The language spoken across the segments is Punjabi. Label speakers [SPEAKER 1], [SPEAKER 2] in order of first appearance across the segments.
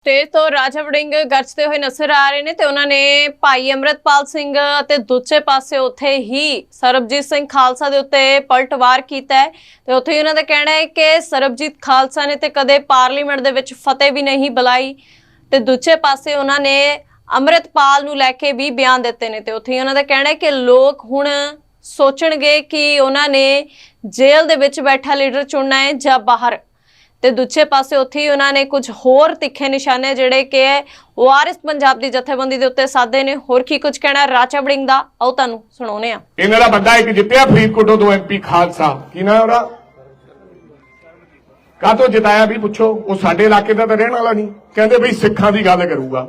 [SPEAKER 1] ਸਟੇਜ ਤੋਂ ਰਾਜਾ ਵੜਿੰਗ ਗਰਜਦੇ ਹੋਏ ਨਜ਼ਰ ਆ ਰਹੇ ਨੇ ਤੇ ਉਹਨਾਂ ਨੇ ਭਾਈ ਅਮਰਤਪਾਲ ਸਿੰਘ ਅਤੇ ਦੂਜੇ ਪਾਸੇ ਉੱਥੇ ਹੀ ਸਰਬਜੀਤ ਸਿੰਘ ਖਾਲਸਾ ਦੇ ਉੱਤੇ ਪਲਟਵਾਰ ਕੀਤਾ ਹੈ ਤੇ ਉੱਥੇ ਹੀ ਉਹਨਾਂ ਦਾ ਕਹਿਣਾ ਹੈ ਕਿ ਸਰਬਜੀਤ ਖਾਲਸਾ ਨੇ ਤੇ ਕਦੇ ਪਾਰਲੀਮੈਂਟ ਦੇ ਵਿੱਚ ਫਤਿਹ ਵੀ ਨਹੀਂ ਬੁਲਾਈ ਤੇ ਦੂਜੇ ਪਾਸੇ ਉਹਨਾਂ ਨੇ ਅਮਰਤਪਾਲ ਨੂੰ ਲੈ ਕੇ ਵੀ ਬਿਆਨ ਦਿੱਤੇ ਨੇ ਤੇ ਉੱਥੇ ਹੀ ਉਹਨਾਂ ਦਾ ਕਹਿਣਾ ਹੈ ਕਿ ਲੋਕ ਹੁਣ ਸੋਚਣਗੇ ਕਿ ਉਹਨਾਂ ਨੇ ਜੇਲ੍ਹ ਦੇ ਵਿੱਚ ਬੈਠਾ ਲੀਡਰ ਚੁਣਨਾ ਹੈ ਜਾਂ ਬਾਹਰ। ਤੇ ਦੂਜੇ ਪਾਸੇ ਉੱਥੇ ਹੀ ਉਹਨਾਂ ਨੇ ਕੁਝ ਹੋਰ ਤਿੱਖੇ ਨਿਸ਼ਾਨੇ ਜਿਹੜੇ ਕਿ ਵਾਰਿਸ ਪੰਜਾਬ ਦੀ ਜਥੇਬੰਦੀ ਦੇ ਉੱਤੇ ਸਾਦੇ ਨੇ। ਹੋਰ ਕੀ ਕੁਝ ਕਹਿਣਾ ਰਾਜਾ ਬੜਿੰਗ ਦਾ, ਆਓ ਤੁਹਾਨੂੰ ਸੁਣਾਉਨੇ ਆ
[SPEAKER 2] ਇਹਨਾਂ ਦਾ ਬੰਦਾ ਇੱਕ ਜਿੱਤਿਆ ਫਰੀਦਕੋਟੋਂ ਤੋਂ ਐਮਪੀ ਖਾਲਸਾ। ਕੀ ਨਾਮ ਉਹਦਾ? ਕਾਹਤੋਂ ਜਿਤਾਇਆ ਵੀ ਪੁੱਛੋ? ਉਹ ਸਾਡੇ ਇਲਾਕੇ ਦਾ ਤਾਂ ਰਹਿਣ ਵਾਲਾ ਨਹੀਂ। ਕਹਿੰਦੇ ਬਈ ਸਿੱਖਾਂ ਦੀ ਗੱਲ ਕਰੂਗਾ।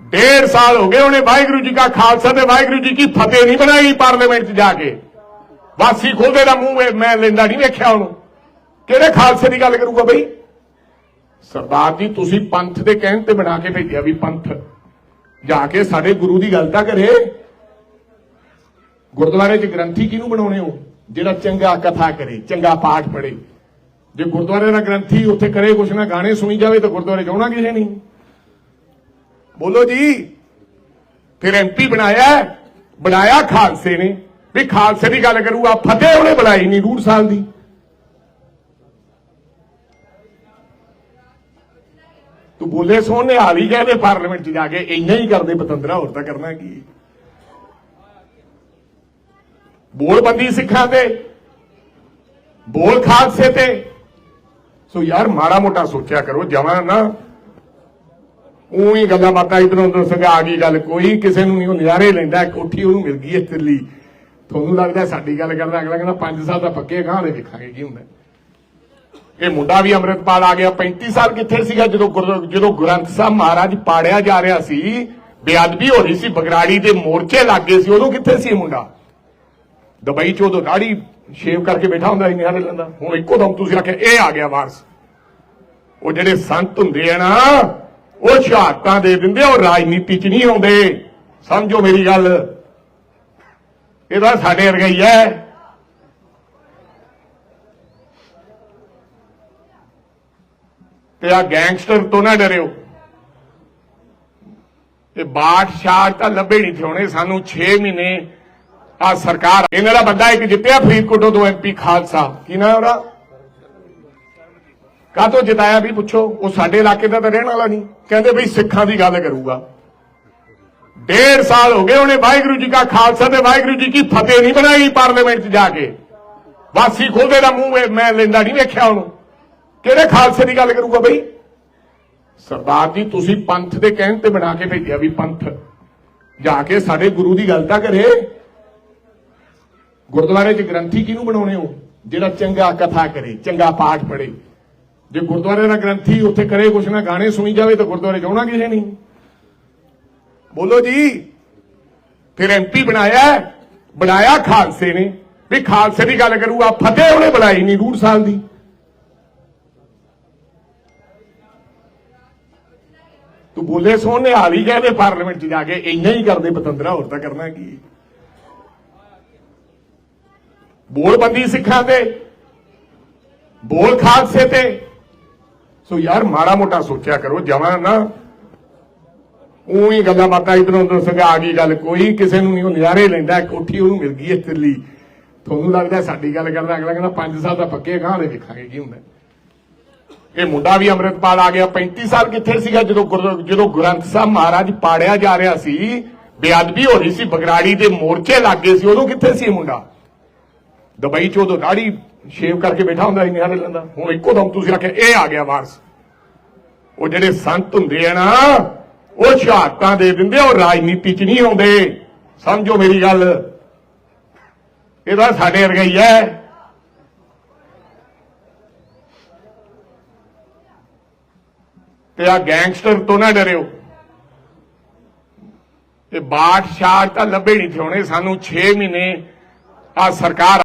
[SPEAKER 2] ਡੇਢ ਸਾਲ ਹੋ ਗਏ ਉਹਨੇ ਵਾਹਿਗੁਰੂ ਜੀ ਕਾ ਖਾਲਸਾ ਤੇ ਵਾਹਿਗੁਰੂ ਜੀ ਕੀ ਫਤਿਹ ਨਹੀਂ ਬਣਾਈ ਪਾਰਲੀਮੈਂਟ 'ਚ ਜਾ ਕੇ। ਵਾਸੀ ਖੋਦੇ ਦਾ ਮੂੰਹ ਮੈਂ ਲੈਂਦਾ ਨਹੀਂ ਵੇਖਿਆ ਉਹਨੂੰ। ਕਿਹੜੇ ਖਾਲਸੇ ਦੀ ਗੱਲ ਕਰੂਗਾ ਬਈ? ਸਰਦਾਰ ਜੀ, ਤੁਸੀਂ ਪੰਥ ਦੇ ਕਹਿਣ ਤੇ ਬਣਾ ਕੇ ਭੇਜਿਆ ਵੀ ਪੰਥ। ਜਾ ਕੇ ਸਾਡੇ ਗੁਰੂ ਦੀ ਗੱਲ ਤਾਂ ਕਰੇ। ਗੁਰਦੁਆਰੇ 'ਚ ਗ੍ਰੰਥੀ ਕਿਹਨੂੰ ਬਣਾਉਣੇ ਹੋ? ਜਿਹੜਾ ਚੰਗਾ ਕਥਾ ਕਰੇ, ਚੰਗਾ ਪਾਠ ਪੜ੍ਹੇ। ਜੇ ਗੁਰਦੁਆਰੇ ਦਾ ਗ੍ਰੰਥੀ ਉੱਥੇ ਕਰੇ, ਕੁਛ ਨਾ ਗਾਣੇ ਸੁਣੀ ਜਾਵੇ ਤਾਂ ਗੁਰਦੁਆਰੇ ਜਾਣਾ ਕਿਸੇ ਨਹੀਂ ਬੋਲੋ ਜੀ, ਫਿਰ ਐਮਪੀ ਬਣਾਇਆ ਬਣਾਇਆ ਖਾਲਸੇ ਨੇ। ਵੀ ਖਾਲਸੇ ਦੀ ਗੱਲ ਕਰੂਗਾ ਫਤਿਹ ਉਹਨੇ ਬਣਾਈ ਨਹੀਂ ਡੂਢ ਸਾਲ ਦੀ। ਤੂੰ ਬੋਲੇ ਸੋਹਣੇ ਹਾਲ ਹੀ ਕਹਿੰਦੇ ਪਾਰਲੀਮੈਂਟ 'ਚ ਜਾ ਕੇ, ਇੰਨਾ ਹੀ ਕਰਦੇ ਪਤੰਦਰਾ, ਹੋਰ ਤਾਂ ਕਰਨਾ ਕੀ? ਹੈ? ਬੋਲਬੰਦੀ ਸਿੱਖਾਂ ਤੇ, ਬੋਲ ਖਾਲਸੇ ਤੇ। ਸੋ ਯਾਰ, ਮਾੜਾ ਮੋਟਾ ਸੋਚਿਆ ਕਰੋ ਜਵਾਂ ਨਾ। ਉਹੀ ਗੱਲਾਂ ਬਾਤਾਂ ਇਧਰੋਂ ਉਧਰੋਂ ਸੰਗਾ ਆ ਗਈ ਗੱਲ ਕੋਈ, ਕਿਸੇ ਨੂੰ ਨਹੀਂ, ਉਹ ਨਜ਼ਾਰੇ ਲੈਂਦਾ ਕੋਠੀ ਉਹਨੂੰ ਮਿਲ ਗਈ ਇਸ ਲਈ ਤੁਹਾਨੂੰ ਲੱਗਦਾ ਸਾਡੀ ਗੱਲ ਕਰਦਾ, ਅਗਲਾ ਕਹਿੰਦਾ 5 ਸਾਲ ਦਾ ਪੱਕੇ ਗਾਂ ਦੇ ਵੇਖਾਂਗੇ ਕੀ ਹੁੰਦਾ। ਇਹ ਮੁੰਡਾ ਵੀ ਅੰਮ੍ਰਿਤਪਾਲ ਆ ਗਿਆ 35 ਸਾਲ ਕਿੱਥੇ ਸੀਗਾ ਜਦੋਂ ਜਦੋਂ ਗ੍ਰੰਥ ਸਾਹਿਬ ਮਹਾਰਾਜ ਪਾੜਿਆ ਜਾ ਰਿਹਾ ਸੀ, ਬੇਅਦਬੀ ਹੋ ਰਹੀ ਸੀ ਬਗਰਾੜੀ ਦੇ ਮੋਰਚੇ ਲੱਗੇ ਸੀ, ਉਦੋਂ ਕਿੱਥੇ ਸੀ ਮੁੰਡਾ? ਦੁਬਈ ਚ ਉਦੋਂ ਦਾੜੀ ਸ਼ੇਵ ਕਰਕੇ ਬੈਠਾ ਹੁੰਦਾ ਸੀ ਨਿਹਾਰੇ ਲੈਂਦਾ ਹੁਣ ਇੱਕੋ ਦਮ ਤੁਸੀਂ ਆਖਿਆ ਇਹ ਆ ਗਿਆ ਵਾਰਸ। ਉਹ ਜਿਹੜੇ ਸੰਤ ਹੁੰਦੇ ਆ ਨਾ, ਉਹ ਸ਼ਹਾਦਤਾਂ ਦੇ ਦਿੰਦੇ ਉਹ ਰਾਜਨੀਤੀ ਚ ਨਹੀਂ ਆਉਂਦੇ। ਸਮਝੋ ਮੇਰੀ ਗੱਲ। ਇਹਦਾ ਸਾਡੇ ਵਰਗਾ ਹੀ ਹੈ। ਤੇ ਆ ਗੈਂਗਸਟਰ ਤੋਂ ਨਾ ਡਰਿਓ। ਤੇ ਬਾਟ ਸ਼ਾਟ ਤਾਂ ਲੱਭੇ ਨਹੀਂ ਥੋਣੇ ਸਾਨੂੰ 6 ਮਹੀਨੇ ਆ ਸਰਕਾਰ ਇਹਨਾਂ ਦਾ ਬੰਦਾ ਇੱਕ ਜਿੱਤਿਆ ਫਰੀਦਕੋਟੋਂ ਤੋਂ ਐਮਪੀ ਖਾਲਸਾ। ਕੀ ਨਾਮ ਉਹਦਾ? ਕਾਹਤੋਂ ਜਿਤਾਇਆ ਵੀ ਪੁੱਛੋ, ਉਹ ਸਾਡੇ ਇਲਾਕੇ ਦਾ ਤਾਂ ਰਹਿਣ ਵਾਲਾ ਨਹੀਂ। ਕਹਿੰਦੇ ਬਈ ਸਿੱਖਾਂ ਦੀ ਗੱਲ ਕਰੂਗਾ। ਡੇਢ ਸਾਲ ਹੋ ਗਏ ਉਹਨੇ ਵਾਹਿਗੁਰੂ ਜੀ ਕਾ ਖਾਲਸਾ ਤੇ ਵਾਹਿਗੁਰੂ ਜੀ ਕੀ ਫਤਿਹ ਨਹੀਂ ਬਣਾਈ ਪਾਰਲੀਮੈਂਟ 'ਚ ਜਾ ਕੇ। ਵਾਸੀ ਖੋਦੇ ਦਾ ਮੂੰਹ ਮੈਂ ਲੈਂਦਾ ਨਹੀਂ ਵੇਖਿਆ ਉਹਨੂੰ। ਕਿਹੜੇ ਖਾਲਸੇ ਦੀ ਗੱਲ ਕਰੂਗਾ ਬਈ? ਸਰਦਾਰ ਜੀ, ਤੁਸੀਂ ਪੰਥ ਦੇ ਕਹਿਣ ਤੇ ਬਣਾ ਕੇ ਭੇਜਿਆ ਵੀ ਪੰਥ। ਜਾ ਕੇ ਸਾਡੇ ਗੁਰੂ ਦੀ ਗੱਲ ਤਾਂ ਕਰੇ। ਗੁਰਦੁਆਰੇ 'ਚ ਗ੍ਰੰਥੀ ਕਿਹਨੂੰ ਬਣਾਉਣੇ ਹੋ? ਜਿਹੜਾ ਚੰਗਾ ਕਥਾ ਕਰੇ, ਚੰਗਾ ਪਾਠ ਪੜ੍ਹੇ। ਜੇ ਗੁਰਦੁਆਰੇ ਦਾ ਗ੍ਰੰਥੀ ਉੱਥੇ ਕਰੇ, ਕੁਛ ਨਾ ਗਾਣੇ ਸੁਣੀ ਜਾਵੇ ਤਾਂ ਗੁਰਦੁਆਰੇ ਜਾਣਾ ਕਿਸੇ ਨਹੀਂ ਬੋਲੋ ਜੀ, ਫਿਰ ਐਮਪੀ ਬਣਾਇਆ ਬਣਾਇਆ ਖਾਲਸੇ ਨੇ। ਵੀ ਖਾਲਸੇ ਦੀ ਗੱਲ ਕਰੂਗਾ ਫਤਿਹ ਉਹਨੇ ਬੁਲਾਈ ਨਹੀਂ ਡੂਢ ਸਾਲ ਦੀ। ਤੂੰ ਬੋਲੇ ਸੋਹਣੇ ਹਾਲ ਹੀ ਕਹਿੰਦੇ ਪਾਰਲੀਮੈਂਟ 'ਚ ਜਾ ਕੇ, ਇੰਨਾ ਹੀ ਕਰਦੇ ਪਤੰਦਰਾ, ਹੋਰ ਤਾਂ ਕਰਨਾ ਕੀ? ਹੈ? ਬੋਲਬੰਦੀ ਸਿੱਖਾਂ ਤੇ, ਬੋਲ ਖਾਲਸੇ ਤੇ। ਸੋ ਯਾਰ, ਮਾੜਾ ਮੋਟਾ ਸੋਚਿਆ ਕਰੋ, ਜਮਾਂ ਨਾ। ਉਹੀ ਗੱਲਾਂ ਬਾਤਾਂ ਇਧਰੋਂ ਉਧਰੋਂ ਸੰਗਾ ਗਈ ਗੱਲ, ਕੋਈ ਕਿਸੇ ਨੂੰ ਨਹੀਂ, ਉਹ ਨਜ਼ਾਰੇ ਲੈਂਦਾ ਕੋਠੀ ਉਹਨੂੰ ਮਿਲ ਗਈ ਇਸ ਲਈ ਤੁਹਾਨੂੰ ਲੱਗਦਾ ਸਾਡੀ ਗੱਲ ਕਰਦਾ, ਅਗਲਾ ਕਹਿੰਦਾ 5 ਸਾਲ ਦਾ ਪੱਕੇ ਗਾਂ ਦੇ ਵੇਖਾਂਗੇ, ਕੀ ਹੁੰਦਾ? ਇਹ ਮੁੰਡਾ ਵੀ ਅੰਮ੍ਰਿਤਪਾਲ ਆ ਗਿਆ 35 ਸਾਲ ਕਿੱਥੇ ਸੀਗਾ ਜਦੋਂ ਜਦੋਂ ਗ੍ਰੰਥ ਸਾਹਿਬ ਮਹਾਰਾਜ ਪਾੜਿਆ ਜਾ ਰਿਹਾ ਸੀ, ਬੇਅਦਬੀ ਹੋ ਰਹੀ ਸੀ, ਬਗਰਾੜੀ ਦੇ ਮੋਰਚੇ ਲੱਗੇ ਸੀ, ਉਦੋਂ ਕਿੱਥੇ ਸੀ ਮੁੰਡਾ? ਦੁਬਈ ਚ ਉਦੋਂ ਦਾੜੀ ਸ਼ੇਵ ਕਰਕੇ ਬੈਠਾ ਹੁੰਦਾ ਸੀ ਨਿਹਾਰੇ ਲੈਂਦਾ ਹੁਣ ਇੱਕੋ ਦਮ ਤੁਸੀਂ ਆਖਿਆ, ਇਹ ਆ ਗਿਆ ਵਾਰਸ। ਉਹ ਜਿਹੜੇ ਸੰਤ ਹੁੰਦੇ ਆ ਨਾ, ਉਹ ਸ਼ਹਾਦਤਾਂ ਦੇ ਦਿੰਦੇ ਉਹ ਰਾਜਨੀਤੀ ਚ ਨਹੀਂ ਆਉਂਦੇ। ਸਮਝੋ ਮੇਰੀ ਗੱਲ। ਇਹਦਾ ਸਾਡੇ ਵਰਗਾ ਹੀ ਹੈ। ਤੇ ਆ ਗੈਂਗਸਟਰ ਤੋਂ ਨਾ ਡਰਿਓ। ਇਹ ਬਾਟ ਤਾਂ ਲੱਭੇ ਨਹੀਂ ਥੋਣੇ ਸਾਨੂੰ 6 ਮਹੀਨੇ ਆ ਸਰਕਾਰ